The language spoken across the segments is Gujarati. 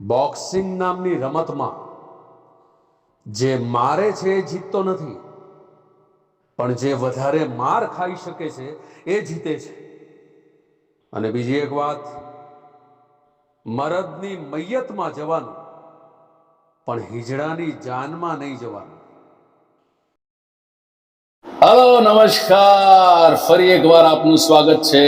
બોક્સિંગ નામની રમતમાં જે મારે છે એ જીતતો નથી, પણ જે વધારે માર ખાઈ શકે છે એ જીતે છે. અને બીજી એક વાત, મરદની મૈયતમાં જવાનું, પણ હિજડાની જાનમાં નહીં જવાનું. હલો, નમસ્કાર. ફરી એકવાર આપનું સ્વાગત છે.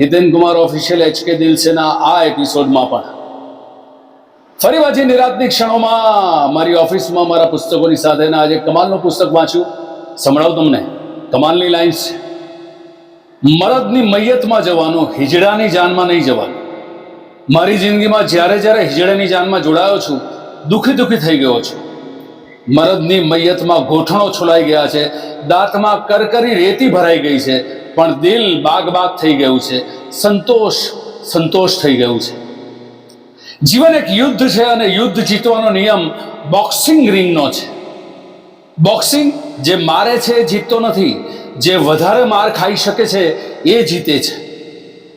હિતેન કુમાર ઓફિશિયલ એચકે દિલસેના આ એપિસોડમાં પણ. ફરી પાછી નિરાતની ક્ષણોમાં મારી ઓફિસમાં મારા પુસ્તકોની સાથેના આજે કમાલનું પુસ્તક વાંચ્યું. સંભળાવું તમને, કમાલની લાઈન્સ છે. મરદની મૈયતમાં જવાનું, હિજડાની જાનમાં નહીં જવાનું. મારી જિંદગીમાં જ્યારે જ્યારે હિજડાની જાનમાં જોડાયો છું, દુઃખી દુઃખી થઈ ગયો છું. મરદની મૈયતમાં ગોઠણો છોલાઈ ગયા છે, દાંતમાં કરકરી રેતી ભરાઈ ગઈ છે, પણ દિલ બાગ બાગ થઈ ગયું છે, સંતોષ સંતોષ થઈ ગયું છે. જીવન એક યુદ્ધ છે અને યુદ્ધ જીતવાનો નિયમ બોક્સિંગ રિંગનો છે. બોક્સિંગ જે મારે છે એ જીતતો નથી, જે વધારે માર ખાઈ શકે છે એ જીતે છે.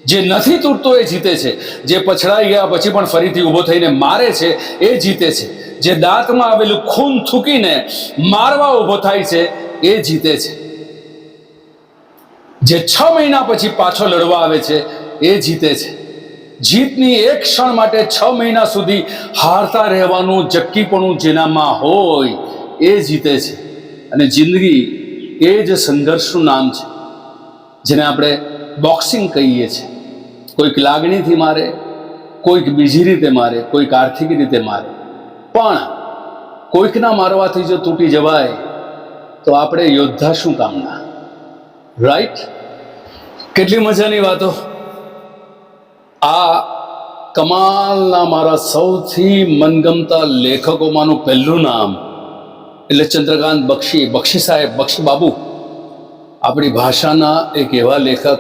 જે નથી તૂટતો એ જીતે છે. જે પછડાઈ ગયા પછી પણ ફરીથી ઊભો થઈને મારે છે એ જીતે છે. જે દાંતમાં આવેલું ખૂન થૂકીને મારવા ઊભો થાય છે એ જીતે છે. જે છ મહિના પછી પાછો લડવા આવે છે એ જીતે છે. જીતની એક ક્ષણ માટે છ મહિના સુધી હારતા રહેવાનું જક્કીપણું જેનામાં હોય એ જીતે છે. અને જિંદગી એ જ સંઘર્ષનું નામ છે, જેને આપણે બોક્સિંગ કહીએ છીએ. કોઈક લાગણીથી મારે, કોઈક બીજી રીતે મારે, કોઈક આર્થિક રીતે મારે. પણ કોઈકના મારવાથી જો તૂટી જવાય, તો આપણે યોદ્ધા શું કામના? રાઈટ કેટલી મજાની વાતો. આ કમાલના મારા સૌથી મનગમતા લેખકોમાંનું પહેલું નામ એટલે ચંદ્રકાંત બક્ષી બક્ષી સાહેબ, બક્ષી બાબુ. આપણી ભાષાના એક એવા લેખક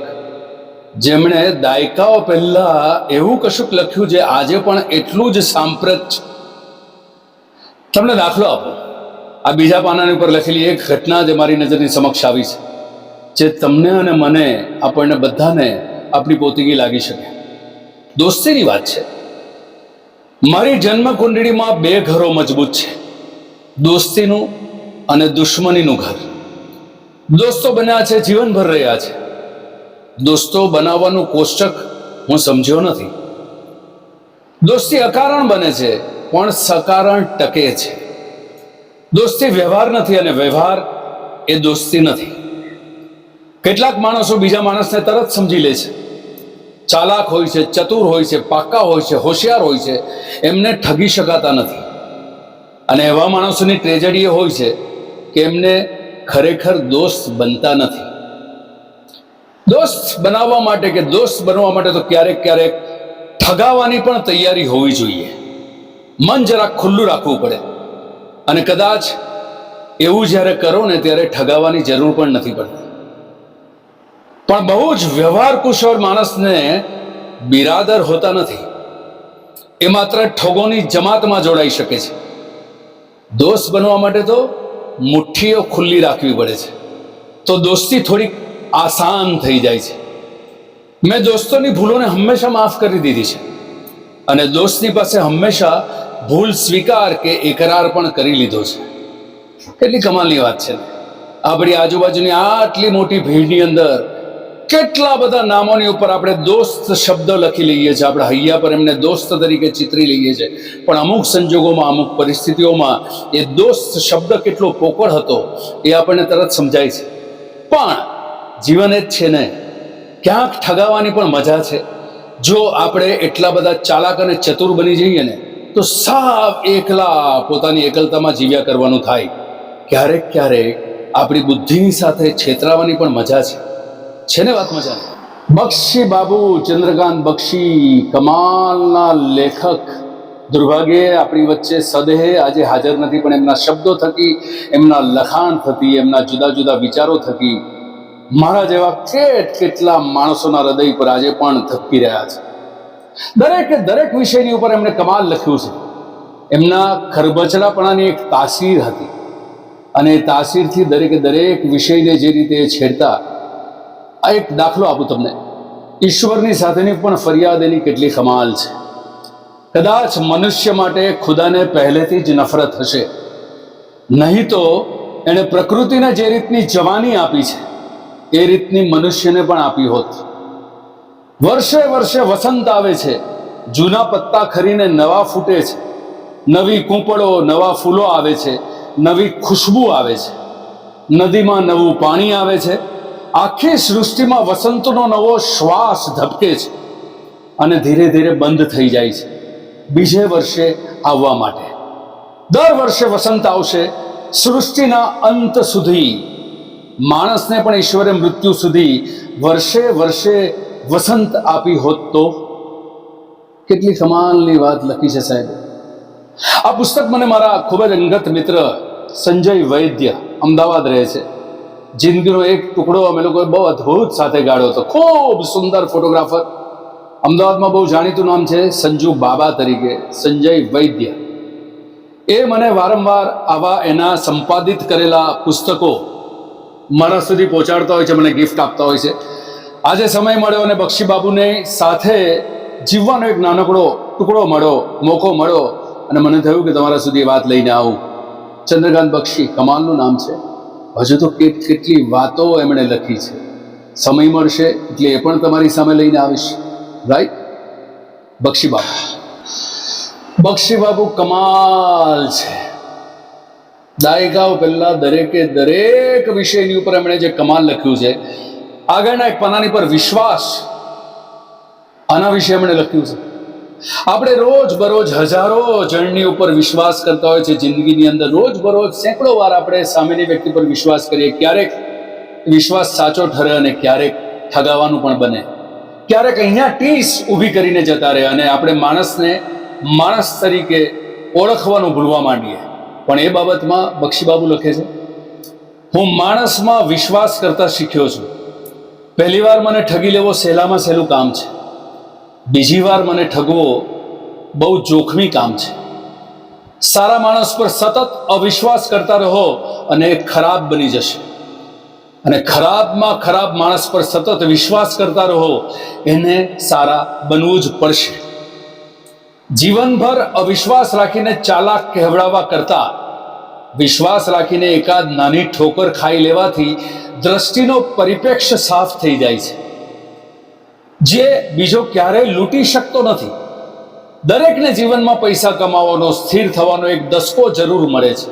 જેમણે દાયકાઓ પહેલા એવું કશુંક લખ્યું જે આજે પણ એટલું જ સાંપ્રત છે. તમને દાખલો આપો. આ બીજા પાનાની ઉપર લખેલી એક ઘટના જે મારી નજરની સમક્ષ આવી છે. જે તમને અને મને, આપણને બધાને આપણી પોતીગી લાગી શકે. દોસ્તીની વાત છે. મારી જન્મ કુંડળીમાં બે ઘરો મજબૂત છે. દોસ્તીનું અને દુશ્મનીનું ઘર. દોસ્તો બન્યા છે, જીવનભર રહ્યા છે. દોસ્તો બનાવવાનું કોષ્ટક હું સમજ્યો નથી. દોસ્તી અકારણ બને છે, પણ સકારણ ટકે છે. દોસ્તી વ્યવહાર નથી અને વ્યવહાર એ દોસ્તી નથી. કેટલાક માણસો બીજા માણસને તરત સમજી લે છે. ચાલાક હોય છે, ચતુર હોય છે, પાક્કા હોય છે, હોશિયાર હોય છે, એમને ઠગી શકાતા નથી. અને એવા માણસોની ટ્રેજડી હોય છે કે એમને ખરેખર દોસ્ત બનતા નથી. દોસ્ત બનાવવા માટે કે દોસ્ત બનવા માટે તો ક્યારેક ક્યારેક ઠગાવાની પણ તૈયારી હોવી જોઈએ. મન જરા ખુલ્લું રાખવું પડે. અને કદાચ એવું જ્યારે કરો ને ત્યારે ઠગાવાની જરૂર પણ નથી પડતી. પણ બહુ જ વ્યવહાર કુશળ માણસને બિરાદર હોતા નથી. એ માત્ર ઠગોની જમાતમાં જોડાઈ શકે છે. દોસ્ત બનવા માટે તો મુઠ્ઠીઓ ખુલ્લી રાખવી પડે છે. તો દોસ્તી થોડીક આસાન થઈ જાય છે. મેં દોસ્તોની ભૂલોને હંમેશા માફ કરી દીધી છે. અને દોસ્તની પાસે હંમેશા ભૂલ સ્વીકાર કે એકરાર પણ કરી લીધો છે. કેટલી કમાલની વાત છે. આપણી આજુબાજુની આટલી મોટી ભીડની અંદર કેટલા બધા નામોની ઉપર આપણે દોસ્ત શબ્દ લખી લઈએ છીએ. આપણે હૈયા પર એમને દોસ્ત તરીકે ચિતરી લઈએ છીએ. પણ અમુક સંજોગોમાં, અમુક પરિસ્થિતિઓમાં એ દોસ્ત શબ્દ કેટલો પોકળ હતો એ આપણને તરત સમજાય છે. પણ જીવન એ જ છે ને, ક્યાંક ઠગાવાની પણ મજા છે. જો આપણે એટલા બધા ચાલાક અને ચતુર બની જઈએ ને, તો સાવ એકલા પોતાની એકલતામાં જીવ્યા કરવાનું થાય. ક્યારેક ક્યારેક આપણી બુદ્ધિની સાથે છેતરાવાની પણ મજા છે. છે ને વાત મજા બક્ષી બાબુ, ચંદ્રકાંત બક્ષી, કમાલના લેખક. દુર્ભાગ્યે આપણી વચ્ચે સદેહ આજે હાજર નથી, પણ એમના શબ્દો થકી, એમના લખાણ થકી, એમના જુદા જુદા વિચારો થકી, મારા જેવા કેટ કેટલા માણસોના હૃદય પર આજે પણ ધબકી રહ્યા છે. દરેકે દરેક વિષયની ઉપર એમણે કમાલ લખ્યું છે. એમના ખરબચડાપણાની એક તાસીર હતી. અને તાસીરથી દરેકે દરેક વિષયને જે રીતે છેડતા આ એક દાખલો આપું તમને. ઈશ્વરની સાથેની પણ ફરિયાદ એની કેટલી કમાલ છે. કદાચ મનુષ્ય માટે ખુદાને પહેલેથી જ નફરત હશે. નહીં તો એણે પ્રકૃતિને જે રીતની જવાની આપી છે, એ રીતની મનુષ્યને પણ આપી હોત. વર્ષે વર્ષે વસંત આવે છે, જૂના પત્તા ખરીને નવા ફૂટે છે. નવી કૂંપળો, નવા ફૂલો આવે છે, નવી ખુશ્બુ આવે છે. નદીમાં નવું પાણી આવે છે આખી સૃષ્ટિમાં વસંતનો નવો શ્વાસ ધબકે છે અને ધીરે ધીરે બંધ થઈ જાય છે. બીજે વર્ષે આવવા માટે. દર વર્ષે વસંત આવશે, સૃષ્ટિના અંત સુધી. માણસને પણ ઈશ્વરે મૃત્યુ સુધી વર્ષે વર્ષે વસંત આપી હોત તો? કેટલી કમાલની વાત લખી છે સાહેબ. આ પુસ્તક મને મારા ખૂબ જ અંગત મિત્ર સંજય વૈદ્ય અમદાવાદ રહે છે. જિંદગીનો એક ટુકડો અમે લોકોએ બહુ અદ્ભુત સાથે ગાળ્યો હતો. ખૂબ સુંદર ફોટોગ્રાફર. અમદાવાદમાં બહુ જાણીતું નામ છે સંજુ બાબા તરીકે, સંજય વૈદ્ય. એ મને વારંવાર આવા એના સંપાદિત કરેલા પુસ્તકો મારા સુધી પહોંચાડતા હોય છે, મને ગિફ્ટ આપતા હોય છે. આજે સમય મળ્યો અને બક્ષી બાબુને સાથે જીવવાનો એક નાનકડો ટુકડો મળ્યો, મોકો મળ્યો અને મને થયું કે તમારા સુધી વાત લઈને આવું. ચંદ્રકાંત બક્ષી, કમાલનું નામ છે. હજુ તો કેટ કેટલી વાતો એમણે લખી છે. સમય મળશે એટલે એ પણ તમારી સામે લઈને આવીશ. રાઈટ બક્ષી બાબુ કમાલ છે. દાયકાઓ પહેલા દરેકે દરેક વિષયની ઉપર એમણે જે કમાલ લખ્યું છે, આગળના એક પાનાની પર વિશ્વાસ, આના વિશે એમણે લખ્યું છે. આપણે રોજ બરોજ હજારો જણની ઉપર વિશ્વાસ કરતા હોય છે. જિંદગીની અંદર રોજ બરોજ સેંકડો વાર આપણે સામેની વ્યક્તિ પર વિશ્વાસ કરીએ. ક્યારેક વિશ્વાસ સાચો ઠરે અને ક્યારેક ઠગાવાનું પણ બને. ક્યારેક અહીંયા ટીસ ઊભી કરીને જતા રહે અને આપણે માણસને માણસ તરીકે ઓળખવાનું ભૂલવા માંડીએ. પણ એ બાબતમાં બક્ષીબાબુ લખે છે. હું માણસમાં વિશ્વાસ કરતા શીખ્યો છું. પહેલી વાર મને ઠગી લેવો સહેલામાં સહેલું કામ છે. બીજી વાર મને ઠગવો બહુ જોખમી કામ છે. સારા માણસ પર સતત અવિશ્વાસ કરતા રહો અને એ ખરાબ બની જશે. અને ખરાબમાં ખરાબ માણસ પર સતત વિશ્વાસ કરતા રહો, એને સારા બનવું જ પડશે. જીવનભર અવિશ્વાસ રાખીને ચાલાક કહેવડાવવા કરતા, વિશ્વાસ રાખીને એકાદ નાની ઠોકર ખાઈ લેવાથી દ્રષ્ટિનો પરિપ્રેક્ષ્ય સાફ થઈ જાય છે. જે બીજો ક્યારેય લૂંટી શકતો નથી. દરેકને જીવનમાં પૈસા કમાવાનો, સ્થિર થવાનો એક દસકો જરૂર મળે છે.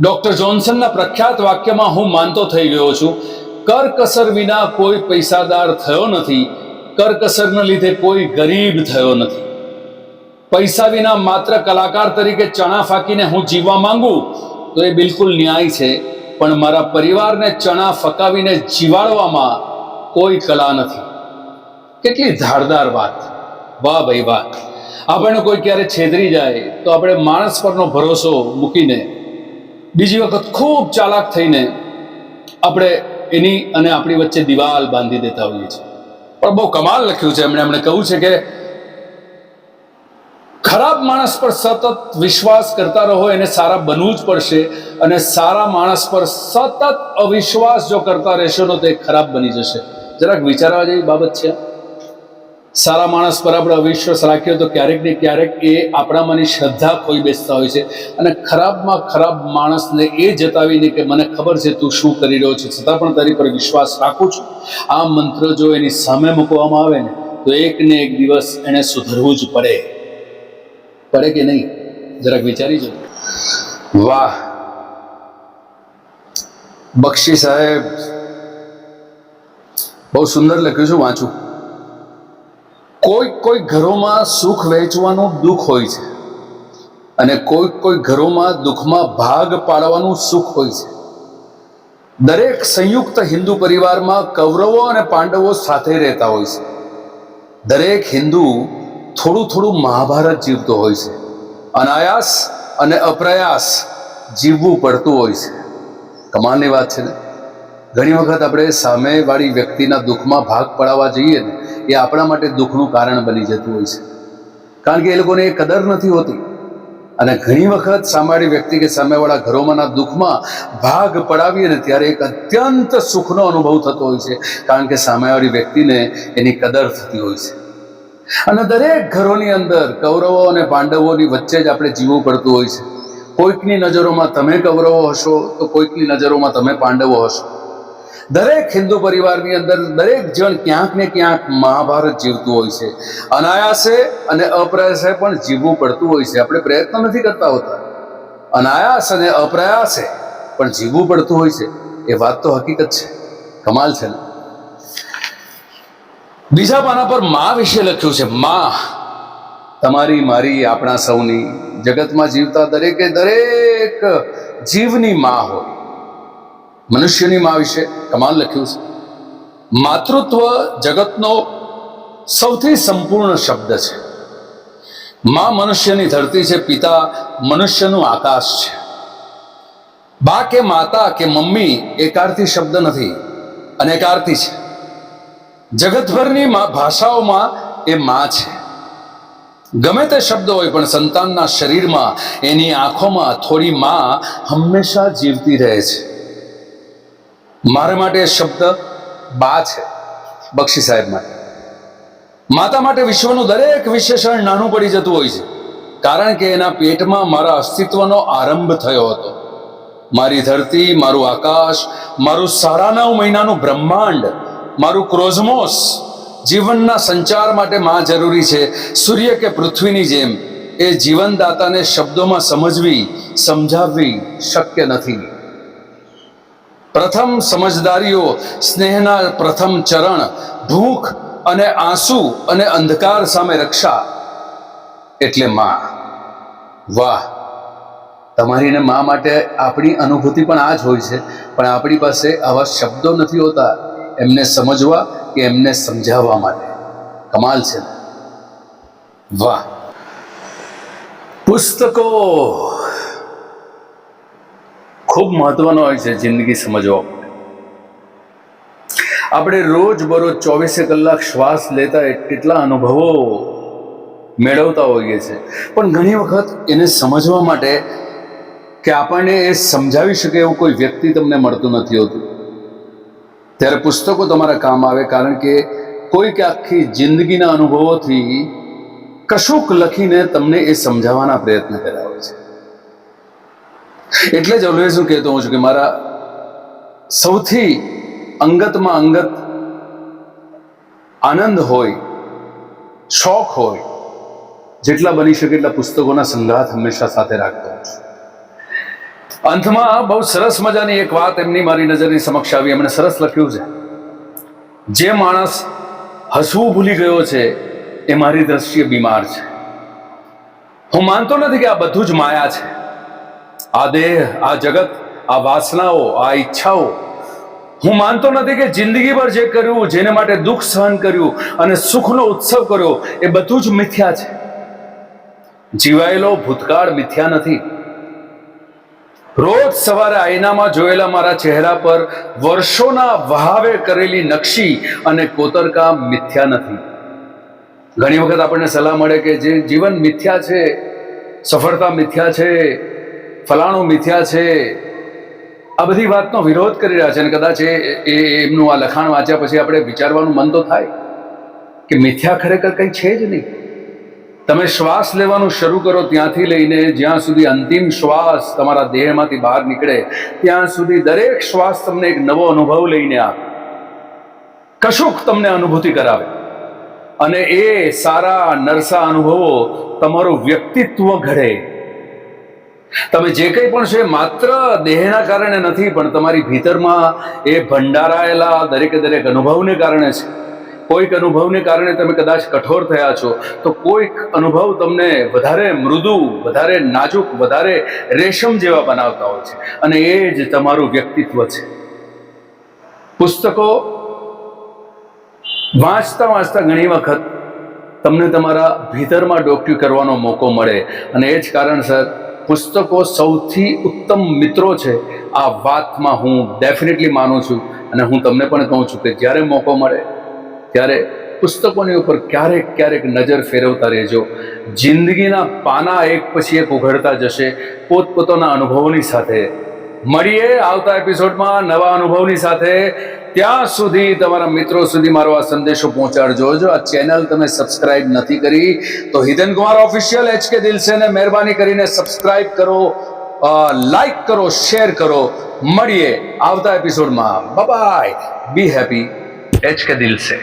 ડોક્ટર જોન્સનના પ્રખ્યાત વાક્યમાં હું માનતો થઈ ગયો છું, કરકસર વિના કોઈ પૈસાદાર થયો નથી, કરકસરના લીધે કોઈ ગરીબ થયો નથી. પૈસા વિના માત્ર કલાકાર તરીકે ચણા ફાંકીને હું જીવવા માંગુ, તો એ બિલકુલ ન્યાય છે, પણ મારા પરિવારને ચણા ફકાવીને જીવાડવામાં કોઈ કલા નથી. કેટલી ધારદાર વાત. વાહ ભાઈ વાહ. આપણને કોઈ ક્યારે છેતરી જાય તો આપણે માણસ પરનો ભરોસો મૂકીને બીજી વખત ખૂબ ચાલાક થઈને આપણે એની અને આપણી વચ્ચે દિવાલ બાંધી દેતા હોઈએ છીએ. પણ બહુ કમાલ લખ્યું છે એમણે. એમણે કહ્યું છે કે ખરાબ માણસ પર સતત વિશ્વાસ કરતા રહો, એને સારા બનવું જ પડશે અને સારા માણસ પર સતત અવિશ્વાસ જો કરતા રહેશો તો એ ખરાબ બની જશે. જરાક વિચારવા જેવી બાબત છે? સારા માણસ પર આપણે અવિશ્વાસ રાખ્યો તો ક્યારેક ને ક્યારેક એ આપણામાંની શ્રદ્ધા ખોઈ બેસતા હોય છે. અને ખરાબમાં ખરાબ માણસને એ જતાવીને કે મને ખબર છે તું શું કરી રહ્યો છે. છતાં પણ તારી પર વિશ્વાસ રાખું છું. આ મંત્ર જો એની સામે મૂકવામાં આવે ને, તો એક ને એક દિવસ એને સુધરવું જ પડે. પડે કે નહીં? જરાક વિચારી જો વાહ. બક્ષી સાહેબ. બહુ સુંદર લખ્યું છું, વાંચું. કોઈ કોઈ ઘરોમાં સુખ વહેંચવાનું દુઃખ હોય છે અને કોઈ કોઈ ઘરોમાં દુઃખમાં ભાગ પાડવાનું સુખ હોય છે. દરેક સંયુક્ત હિન્દુ પરિવારમાં કૌરવો અને પાંડવો સાથે રહેતા હોય છે. દરેક હિન્દુ થોડું થોડું મહાભારત જીવતો હોય છે. અનાયાસ અને અપ્રયાસ જીવવું પડતું હોય છે. કમાલની વાત છે ને? ઘણી વખત આપણે સામેવાળી વ્યક્તિના દુઃખમાં ભાગ પડાવવા જઈએ ને એ આપણા માટે દુઃખનું કારણ બની જતું હોય છે. કારણ કે એ લોકોને એ કદર નથી હોતી. અને ઘણી વખત સામેવાળી વ્યક્તિ કે સામેવાળા ઘરોમાંના દુઃખમાં ભાગ પડાવીએ ને ત્યારે એક અત્યંત સુખનો અનુભવ થતો હોય છે. કારણ કે સામેવાળી વ્યક્તિને એની કદર થતી હોય છે. અને દરેક ઘરોની અંદર કૌરવો અને પાંડવોની વચ્ચે જ આપણે જીવવું પડતું હોય છે. કોઈકની નજરોમાં તમે કૌરવો હશો તો કોઈકની નજરોમાં તમે પાંડવો હશો. દરેક હિન્દુ પરિવારની અંદર દરેક જણ ક્યાંક ને ક્યાંક મહાભારત જીવતું હોય છે. અનાયાસે અને અપ્રયાસે પણ જીવવું પડતું હોય છે. આપણે પ્રયત્ન નથી કરતા હોતા. અનાયાસ અને અપ્રયાસે પણ જીવવું પડતું હોય છે. એ વાત તો હકીકત છે. કમાલ છે ને? બીજા પાના પર મા વિશે લખ્યું છે. મા, તમારી, મારી, આપણા સૌની જગતમાં જીવતા દરેકે દરેક જીવની મા હોય. મનુષ્યની મા વિશે કમાલ લખ્યું છે. માતૃત્વ જગતનો સૌથી સંપૂર્ણ શબ્દ છે. મા મનુષ્યની ધરતી છે, પિતા મનુષ્યનું આકાશ છે. બા કે માતા કે મમ્મી એકારથી શબ્દ નથી, અનેકારથી છે. જગતભરની ભાષાઓમાં એ મા છે. ગમે તે શબ્દ હોય, પણ સંતાનના શરીરમાં એની આંખોમાં થોડી મા હંમેશા જીવતી રહે છે. મારા માટે શબ્દ બા છે, બક્ષી સાહેબ માટે. માતા માટે વિશ્વનું દરેક વિશેષણ નાનું પડી જતું હોય છે, કારણ કે એના પેટમાં મારા અસ્તિત્વનો આરંભ થયો હતો. મારી ધરતી, મારું આકાશ, મારું સારા નવ મહિનાનું બ્રહ્માંડ, મારું ક્રોઝમોસ, જીવનના સંચાર માટે માં જરૂરી છે, સૂર્ય કે પૃથ્વીની જેમ, એ જીવનદાતાને શબ્દોમાં સમજવી, સમજાવવી શક્ય નથી. પ્રથમ સમજદારીઓ, સ્નેહના પ્રથમ ચરણ, ભૂખ અને આંસુ અને અંધકાર સામે રક્ષા. એટલે માં. વાહ. તમારી ને મા માટે આપણી અનુભૂતિ પણ આ જ હોય છે. પણ આપણી પાસે આવા શબ્દો નથી હોતા. એમને સમજવા કે એમને સમજાવવા માટે. કમાલ છે. વાહ. પુસ્તકો. ખૂબ મહત્વનો હોય છે જિંદગી સમજવો. આપણે રોજ બરોજ ચોવીસે કલાક શ્વાસ લેતા કેટલા અનુભવો મેળવતા હોઈએ છીએ પણ ઘણી વખત એને સમજવા માટે કે આપણને એ સમજાવી શકે એવું કોઈ વ્યક્તિ તમને મળતું નથી હોતું. ત્યારે પુસ્તકો તમારા કામ આવે કારણ કે કોઈક આખી જિંદગીના અનુભવોથી કશુંક લખીને તમને એ સમજાવવાના પ્રયત્ન હોય છે. એટલે જ ઓલવેઝ હું કહેતો હોઉં છું કે મારા સૌથી અંગતમાં અંગત આનંદ હોય, શોખ હોય, જેટલા બની શકે એટલા પુસ્તકોના સંગ્રહ હંમેશા સાથે રાખતો હોઉં છું. અંતમાં બહુ સરસ મજાની એક વાત એમની મારી નજરની સમક્ષ આવી. એમણે સરસ લખ્યું છે. જે માણસ હસવું ભૂલી ગયો છે, એ મારી દ્રષ્ટિએ બીમાર છે. હું માનતો નથી કે આ બધું જ માયા છે. આ દેહ, આ જગત, આ વાસનાઓ, આ ઈચ્છાઓ. હું માનતો નથી કે જિંદગીભર જે કર્યું, જેને માટે દુઃખ સહન કર્યું અને સુખનો ઉત્સવ કર્યો, એ બધું જ મિથ્યા છે. જીવાયેલો ભૂતકાળ મિથ્યા નથી. રોજ સવારે આઈનામાં જોયેલા મારા ચહેરા પર વર્ષોના વહાવે કરેલી નકશી અને કોતરકામ મિથ્યા નથી. ઘણી વખત આપણને સલાહ મળે કે જે જીવન મિથ્યા છે, સફળતા મિથ્યા છે ફલાણું મિથ્યા છે. આ બધી વાતનો વિરોધ કરી રહ્યા છે અને કદાચ એ એમનું આ લખાણ વાંચ્યા પછી આપણે વિચારવાનું મન તો થાય કે મિથ્યા ખરેખર કંઈ છે જ નહીં. તમે શ્વાસ લેવાનું શરૂ કરો ત્યાંથી લઈને જ્યાં સુધી અંતિમ શ્વાસ તમારા દેહમાંથી બહાર નીકળે, ત્યાં સુધી દરેક શ્વાસ તમને એક નવો અનુભવ લઈને આવે. કશુંક તમને અનુભૂતિ કરાવે. અને એ સારા નરસા અનુભવો તમારું વ્યક્તિત્વ ઘડે. તમે જે કંઈ પણ છે, માત્ર દેહના કારણે નથી, પણ તમારી ભીતરમાં એ ભંડારાયેલા દરેકે દરેક અનુભવને કારણે છે. કોઈક અનુભવને કારણે તમે કદાચ કઠોર થયા છો, તો કોઈક અનુભવ તમને વધારે મૃદુ, વધારે નાજુક, વધારે રેશમ જેવા બનાવતા હોય છે. અને એ જ તમારું વ્યક્તિત્વ છે. પુસ્તકો વાંચતા વાંચતા ઘણી વખત તમને તમારા ભીતરમાં ડોક્યુ કરવાનો મોકો મળે. અને એ જ કારણસર પુસ્તકો સૌથી ઉત્તમ મિત્રો છે, આ વાતમાં હું ડેફિનેટલી માનું છું અને હું તમને પણ કહું છું કે જ્યારે મોકો મળે, ત્યારે પુસ્તકોની ઉપર ક્યારેક ક્યારેક નજર ફેરવતા રહેજો. જિંદગીના પાના એક પછી એક ઉઘડતા જશે, પોતપોતાના અનુભવોની સાથે. મળીએ આવતા એપિસોડમાં નવા અનુભવની સાથે. ત્યાં સુધી તમારા મિત્રો સુધી મારો આ સંદેશો પહોંચાડજો. જો આ ચેનલ તમે સબસ્ક્રાઇબ નથી કરી, તો હિદન કુમાર ઓફિશિયલ એચ કે દિલસેને મહેરબાની કરીને સબસ્ક્રાઇબ કરો લાઈક કરો શેર કરો. મળીએ આવતા એપિસોડમાં by B happy H K દિલ સે